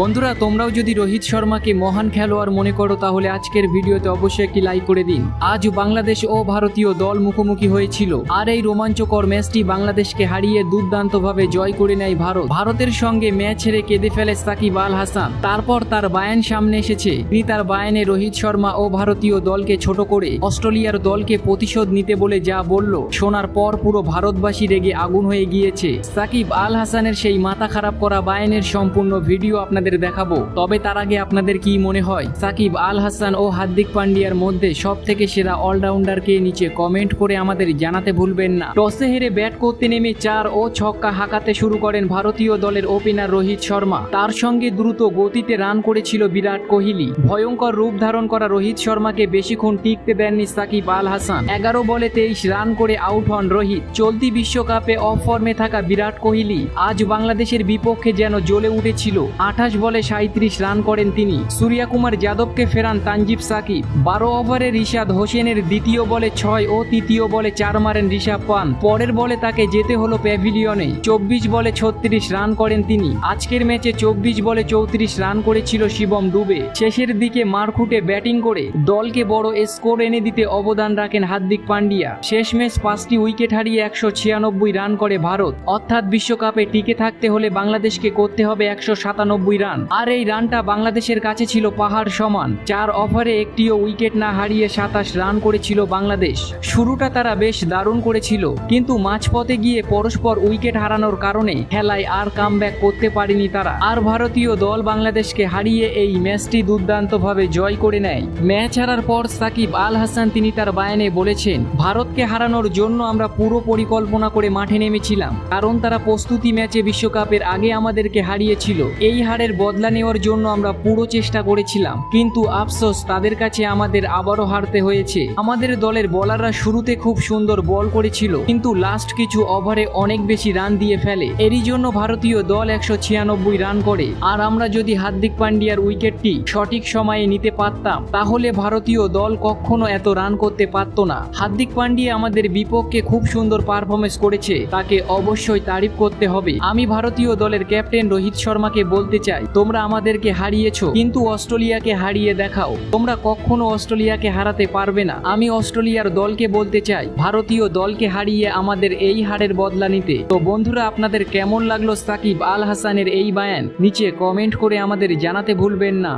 বন্ধুরা, তোমরাও যদি রোহিত শর্মাকে মহান খেলোয়াড় মনে করো, তাহলে আজকের ভিডিওতে অবশ্যই একটি লাইক করে দিন। আজ বাংলাদেশ ও ভারতীয় দল মুখোমুখি হয়েছিল। আর এই রোমাঞ্চকর ম্যাচটি বাংলাদেশকে হারিয়ে দুর্দান্তভাবে জয় করে নেয় ভারত। ভারতের সঙ্গে ম্যাচ হেরে কেঁদে ফেলে সাকিব আল হাসান। তারপর তার বায়ান সামনে এসেছে। তিনি তার বায়ানে রোহিত শর্মা ও ভারতীয় দলকে ছোট করে অস্ট্রেলিয়ার দলকে প্রতিশোধ নিতে বলে যা বলল, শোনার পর পুরো ভারতবাসী রেগে আগুন হয়ে গিয়েছে। সাকিব আল হাসানের সেই মাথা খারাপ করা বায়ানের সম্পূর্ণ ভিডিও আপনাদের দেখাবো। তবে তার আগে আপনাদের কি মনে হয়? সাকিব আল হাসান ও হার্দিক পান্ডিয়ার মধ্যে সব থেকে সেরা অলরাউন্ডারকে নিচে কমেন্ট করে আমাদের জানাতে ভুলবেন না। টসে হেরে ব্যাট করতে নেমে চার ও ছক্কা হাঁকাতে শুরু করেন ভারতীয় দলের ওপেনার রোহিত শর্মা। তার সঙ্গে দ্রুত গতিতে রান করেছিল বিরাট কোহলি। ভয়ঙ্কর রূপ ধারণ করা রোহিত শর্মাকে বেশিক্ষণ টিকতে দেননি সাকিব আল হাসান। এগারো বলে তেইশ রান করে আউট হন রোহিত। চলতি বিশ্বকাপে অফ ফর্মে থাকা বিরাট কোহলি আজ বাংলাদেশের বিপক্ষে যেন জ্বলে উঠেছিল। আঠাশ বলে সাঁত্রিশ রান করেন তিনি। সূর্যকুমার যাদবকে ফেরান তানজিব সাকিব। বারো ওভারে রিশাদ হোসেনের দ্বিতীয় বলে ছয় ও তৃতীয় বলে চার মারেন ঋষভ পান পরের বলে তাকে যেতে হলো প্যাভিলিয়নে। চব্বিশ বলে ছত্রিশ রান করেন তিনি। আজকের ম্যাচে চব্বিশ বলে চৌত্রিশ রান করেছিল শিবম দুবে। শেষের দিকে মারখুটে ব্যাটিং করে দলকে বড় স্কোর এনে দিতে অবদান রাখেন হার্দিক পান্ডিয়া। শেষ ম্যাচ পাঁচটি উইকেট হারিয়ে একশো ছিয়ানব্বই রান করে ভারত। অর্থাৎ বিশ্বকাপে টিকে থাকতে হলে বাংলাদেশকে করতে হবে একশো সাতানব্বই রান আর এই রানটা বাংলাদেশের কাছে ছিল পাহাড় সমান। চার ওভারে একটিও উইকেট না হারিয়ে সাতাশ রান করেছিল বাংলাদেশ। শুরুটা তারা বেশ দারুণ করেছিল। কিন্তু মাঝপথে গিয়ে পরস্পর উইকেট হারানোর কারণে খেলায় আর কাম করতে পারেনি তারা। আর ভারতীয় দল বাংলাদেশকে হারিয়ে এই ম্যাচটি দুর্দান্তভাবে জয় করে নেয়। ম্যাচ হারার পর সাকিব আল হাসান তিনি তার বায়ানে বলেছেন, ভারতকে হারানোর জন্য আমরা পুরো পরিকল্পনা করে মাঠে নেমেছিলাম। কারণ তারা প্রস্তুতি ম্যাচে বিশ্বকাপের আগে আমাদেরকে হারিয়েছিল। এই হারের বদলা নেওয়ার জন্য আমরা পুরো চেষ্টা করেছিলাম। কিন্তু আফসোস, তাদের কাছে আমাদের আবারও হারতে হয়েছে। আমাদের দলের বলাররা শুরুতে খুব সুন্দর বল করেছিল, কিন্তু লাস্ট কিছু ওভারে অনেক বেশি রান দিয়ে ফেলে। এরই জন্য ভারতীয় দল একশো ছিয়ানব্বই রান করে। আর আমরা যদি হার্দিক পান্ডিয়ার উইকেটটি সঠিক সময়ে নিতে পারতাম, তাহলে ভারতীয় দল কখনো এত রান করতে পারত না। হার্দিক পান্ডিয়া আমাদের বিপক্ষে খুব সুন্দর পারফরমেন্স করেছে, তাকে অবশ্যই তারিফ করতে হবে। আমি ভারতীয় দলের ক্যাপ্টেন রোহিত শর্মাকে বলতে চাই। তোমরা আমাদেরকে হারিয়েছো, কিন্তু অস্ট্রেলিয়াকে হারিয়ে দেখাও। তোমরা কখনো অস্ট্রেলিয়াকে হারাতে পারবে না। আমি অস্ট্রেলিয়ার দলকে বলতে চাই, ভারতীয় দলকে হারিয়ে আমাদের এই হারের বদলা নিতে। তো বন্ধুরা, আপনাদের কেমন লাগল সাকিব আল হাসানের এই বায়ান? নিচে কমেন্ট করে আমাদের জানাতে ভুলবেন না।